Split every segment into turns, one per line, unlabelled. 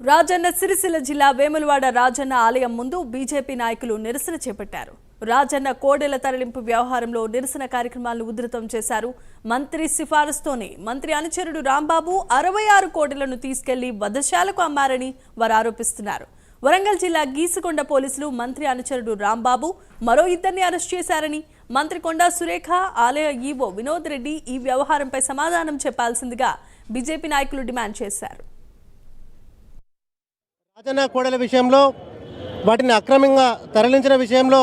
రాజన్న సిరిసిల్ల జిల్లా వేములవాడ రాజన్న ఆలయం ముందు బీజేపీ నాయకులు నిరసన చేపట్టారు. రాజన్న కోడెల తరలింపు వ్యవహారంలో నిరసన కార్యక్రమాలను ఉధృతం చేశారు. మంత్రి సిఫారసుతోనే మంత్రి అనుచరుడు రాంబాబు అరవై ఆరు కోడెలను తీసుకెళ్ళి వధశాలకు అమ్మారని వారు ఆరోపిస్తున్నారు. వరంగల్ జిల్లా గీసుకొండ పోలీసులు మంత్రి అనుచరుడు రాంబాబు మరో ఇద్దరిని అరెస్ట్ చేశారని మంత్రి కొండా సురేఖ ఆలయ ఈవో వినోద్ రెడ్డి ఈ వ్యవహారంపై సమాధానం చెప్పాల్సిందిగా బీజేపీ నాయకులు డిమాండ్ చేశారు.
రాజన్న కోడల విషయంలో వాటిని అక్రమంగా తరలించిన విషయంలో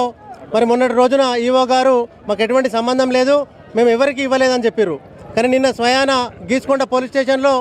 మరి మొన్నటి రోజున ఈవో గారు మాకు ఎటువంటి సంబంధం లేదు మేము ఎవరికి ఇవ్వలేదని చెప్పారు కానీ నిన్న స్వయాన గీసుకొండ పోలీస్ స్టేషన్లో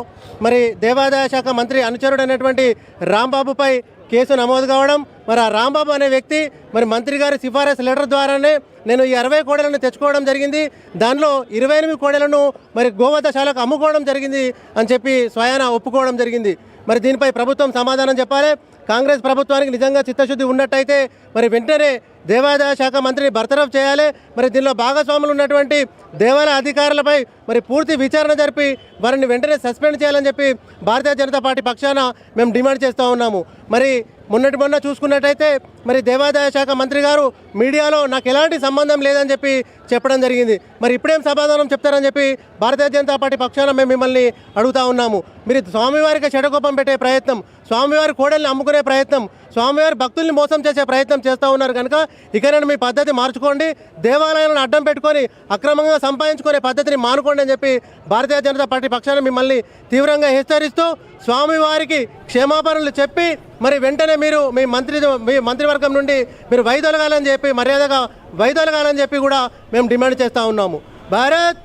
మరి దేవాదాయ శాఖ మంత్రి అనుచరుడు అనేటువంటి రాంబాబుపై కేసు నమోదు కావడం మరి ఆ రాంబాబు అనే వ్యక్తి మరి మంత్రి గారి సిఫారసు లెటర్ ద్వారానే నేను ఈ అరవై కోడలను తెచ్చుకోవడం జరిగింది దానిలో ఇరవై ఎనిమిది కోడలను మరి గోవధశాలకు అమ్ముకోవడం జరిగింది అని చెప్పి స్వయాన ఒప్పుకోవడం జరిగింది. మరి దీనిపై ప్రభుత్వం సమాధానం చెప్పాలి. కాంగ్రెస్ ప్రభుత్వానికి నిజంగా చిత్తశుద్ధి ఉన్నట్టయితే మరి వెంటనే దేవాదాయ శాఖ మంత్రిని బర్తరఫ్ చేయాలి. మరి దీనిలో భాగస్వాములు ఉన్నటువంటి దేవాలయ అధికారులపై మరి పూర్తి విచారణ జరిపి వారిని వెంటనే సస్పెండ్ చేయాలని చెప్పి భారతీయ జనతా పార్టీ పక్షాన మేము డిమాండ్ చేస్తూ ఉన్నాము. మరి మొన్నటి మొన్న చూసుకున్నట్టయితే మరి దేవాదాయ శాఖ మంత్రి గారు మీడియాలో నాకు ఎలాంటి సంబంధం లేదని చెప్పి చెప్పడం జరిగింది. మరి ఇప్పుడేం సమాధానం చెప్తారని చెప్పి భారతీయ జనతా పార్టీ పక్షాన మేము మిమ్మల్ని అడుగుతా ఉన్నాము. మీరు స్వామివారికి చెడకోపం పెట్టే ప్రయత్నం స్వామివారి కోడల్ని అమ్ముకునే ప్రయత్నం స్వామివారి భక్తుల్ని మోసం చేసే ప్రయత్నం చేస్తూ ఉన్నారు కనుక ఇకనైనా మీ పద్ధతి మార్చుకోండి. దేవాలయాలను అడ్డం పెట్టుకొని అక్రమంగా సంపాదించుకునే పద్ధతిని మానుకోండి అని చెప్పి భారతీయ జనతా పార్టీ పక్షాన మిమ్మల్ని తీవ్రంగా హెచ్చరిస్తూ స్వామివారికి క్షమాపణలు చెప్పి మరి వెంటనే మీరు మీ మంత్రి మీ మంత్రివర్గం నుండి మీరు వైదొలగాలని చెప్పి మర్యాదగా వైదొలగాలని చెప్పి కూడా మేము డిమాండ్ చేస్తూ ఉన్నాము. భారత్